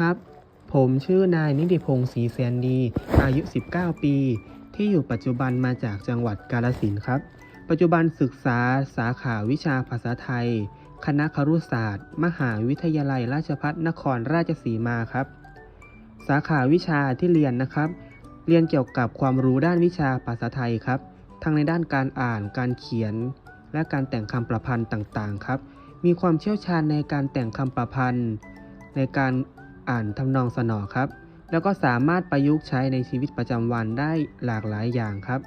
ครับ ผมชื่อนายนิติพงศ์ศรีแสนดี อายุ 19 ปี ที่อยู่ปัจจุบันมาจากจังหวัดกาฬสินครับ ปัจจุบันศึกษาสาขาวิชาภาษาไทย คณะครุศาสตร์ มหาวิทยาลัยราชภัฏนครราชสีมาครับ สาขาวิชาที่เรียนนะครับ เรียนเกี่ยวกับความรู้ด้านวิชาภาษาไทยครับ ทั้งในด้านการอ่าน การเขียน และการแต่งคำประพันธ์ต่างๆ ครับ มีความเชี่ยวชาญในการแต่งคำประพันธ์ในการ อ่านทำนองสนอครับ แล้วก็สามารถประยุกต์ใช้ในชีวิตประจำวันได้หลากหลายอย่างครับ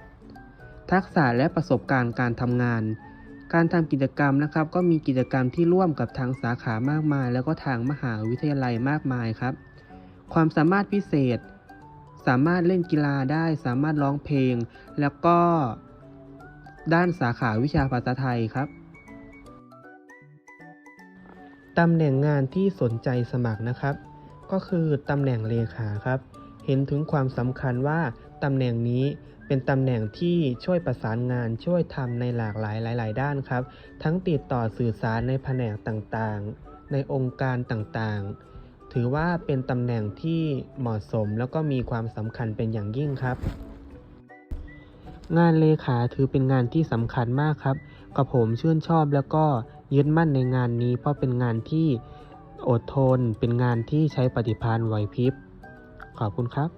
ทักษะและประสบการณ์การทำงาน การทำกิจกรรมนะครับ ก็มีกิจกรรมที่ร่วมกับทางสาขามากมาย แล้วก็ทางมหาวิทยาลัยมากมายครับ ความสามารถพิเศษ สามารถเล่นกีฬาได้ สามารถร้องเพลง แล้วก็ ด้านสาขาวิชาภาษาไทยครับตำแหน่งงานที่สนใจสมัครนะครับ ก็คือตำแหน่งเลขาครับ เห็นถึงความสำคัญว่าตำแหน่งนี้เป็นตำแหน่งที่ช่วยประสานงานช่วยทำในหลากหลายหลาย ๆ ด้านครับ ทั้งติดต่อสื่อสารในแผนกต่างๆ ในองค์การต่างๆ ถือว่าเป็นตำแหน่งที่เหมาะสมแล้วก็มีความสำคัญเป็นอย่างยิ่งครับ งานเลขาถือเป็นงานที่สำคัญมากครับกับผมชื่นชอบแล้วก็ยึดมั่นในงานนี้ เพราะเป็นงานที่ อดทนเป็นงานที่ใช้ปฏิภาณไหวพริบ ขอบคุณครับ